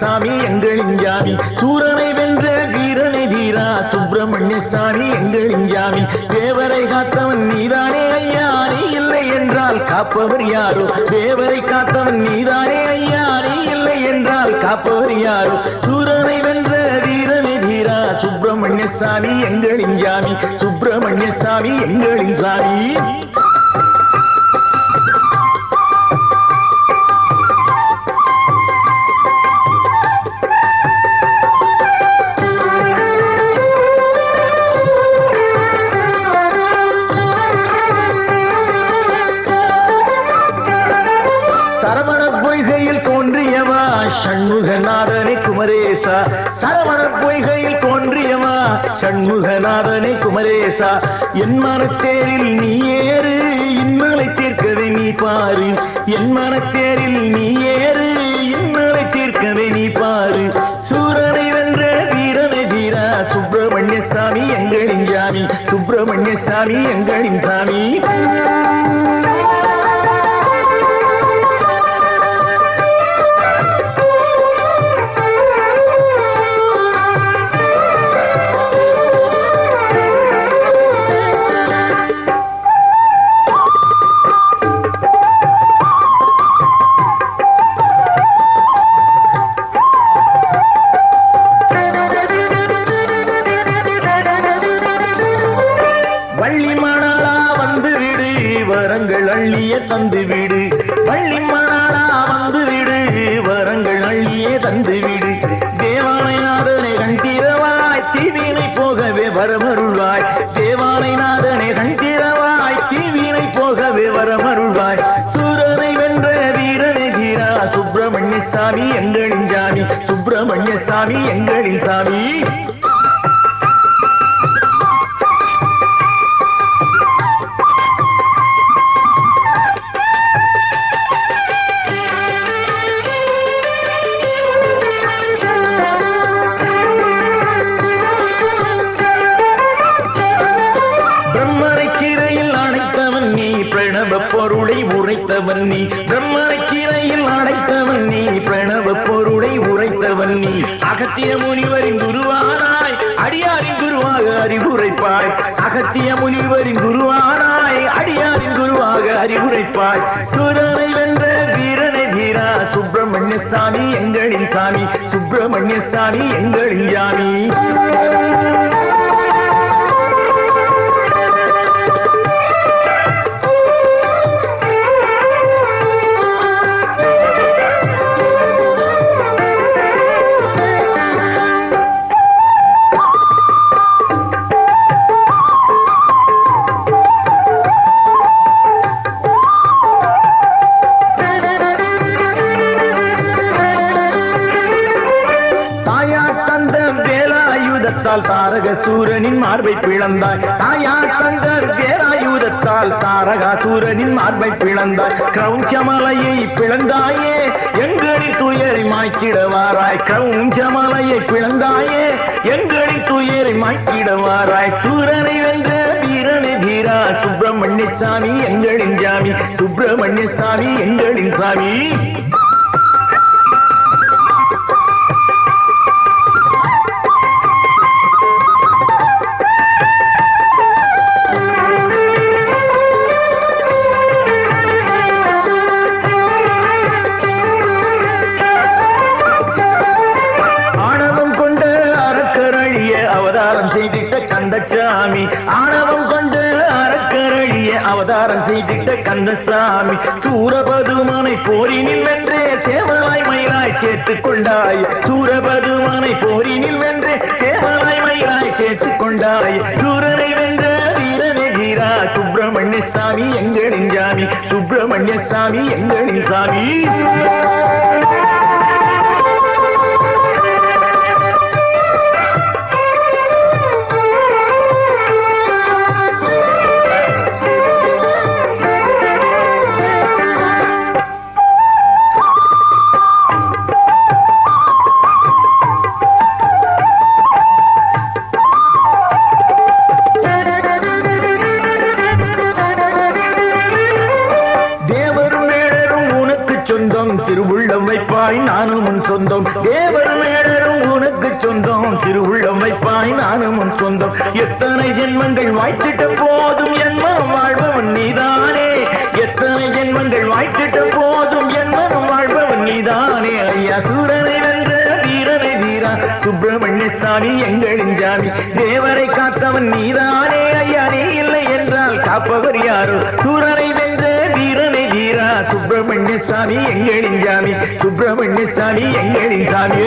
சாமி எங்களின் ஜாமி சூரனை வென்ற வீரனை வீரா. சுப்பிரமணிய சாமி எங்களின் ஜாமி தேவரை காத்தவன் நீதானே ஐயா. நீ இல்லை என்றால் காப்பவர் யாரோ? தேவரை காத்தவன் நீதானே ஐயா. நீ இல்லை என்றால் காப்பவர் யாரோ? சூரனை வென்ற வீரனை வீரா. சுப்பிரமணிய சாமி எங்களின் ஜாமி சுப்பிரமணிய சாமி எங்களின் சாமி சண்முகநாதனே குமரேசா என் மனத்தேரில் நீ ஏறு இன்மலை தீர்க்கவே நீ பாரு. என் மனத்தேரில் நீ ஏறு இன்மலை தீர்க்கவே நீ பாரு. சூரனை வென்ற வீரனை வீரா சுப்பிரமணிய சாமி எங்களின் சாமி சுப்பிரமணிய சாமி எங்களின் சாமி. அள்ளிய தந்து விடு வள்ளி மணாளா வந்து விடு வரங்கள் அள்ளியே தந்து விடு தேவானைநாதனை கண்டிரவாய் தீவினை போகவே வரமருள்வாய். தேவானைநாதனை கண்டிரவாய் தீவினை போகவே வரமருள்வாய். சூரனை வென்ற வீரனை வீரா சுப்பிரமணிய சாமி எங்களின் சாமி சுப்பிரமணிய சாமி எங்களின் சாமி. பிரம்மரை சிறையில் அடைத்தவன் நீ பிரணவ பொருளை உரைத்தவன் நீ. பிரம்மரை சிறையில் அடைத்தவன் நீ பிரணவ பொருளை உரைத்தவன் நீ. அகத்திய முனிவரின் குருவானாய் அடியாரின் குருவாக அறிவுரைப்பாய். அகத்திய முனிவரின் குருவானாய் அடியாரின் குருவாக அறிவுரைப்பாய். சுரனை வென்ற வீரனை வீரா சுப்பிரமணிய சாமி எங்களின் சாமி. சுப்பிரமணிய சாமி எங்களின் சாமி தாரக சூரனின் மார்பை பிளந்தாய். தாயார் தந்த வேராயுதத்தால் தாரகா சூரனின் மார்பை பிளந்தாய். கிரௌஞ்சமலையை பிளந்தாயே எங்களின் துயரை மாய்க்கிடவாராய். கிரௌஞ்சமலையை பிளந்தாயே எங்களின் துயரை மாய்க்கிடவாராய். சூரனை வென்ற வீரனை வீரா சுப்பிரமணிய சாமி எங்களின் சாமி சுப்பிரமணிய சாமி எங்களின் சாமி. கந்தசாமி ஆணவம் கொண்டு அறக்கரடிய அவதாரம் செய்திட்ட கந்தசாமி. சூரபதுமானை போரினில் வென்றே சேவலாய் மயிலாய் சேர்த்துக் கொண்டாய். சூரபதுமானை போரினில் வென்றே சேவலாய் மயிலாய் சேர்த்துக் கொண்டாய். சூரனை வென்ற வீரனை வீரா சுப்பிரமணிய சாமி எங்களின் சாமி சுப்பிரமணிய சாமி எங்களின் சாமி. சொந்தம். தேவர் வேடரும் உனக்கு சொந்தம். திருவுள்ளம் வைப்பாய் நானும் உன் சொந்தம். எத்தனை ஜென்மங்கள் வாய்த்திட்ட போதும் என் மனம் வாழ்பவன் நீதானே. எத்தனை ஜென்மங்கள் வாய்த்திட்ட போதும் என் மனம் வாழ்பவன் நீதானே. ஐயா சூரனை வென்ற வீரனை வீரா. சுப்பிரமணிய சாமி எங்களின் ஜாமி தேவரை காத்தவன் நீதானே. ஐயா நீ இல்லை என்றால் காப்பவர் யாரோ? சூரனை வென்ற சுப்பிரமணிய சாமி எங்களின் சாமி. சுப்பிரமணிய சாமி எங்களின் சாமி.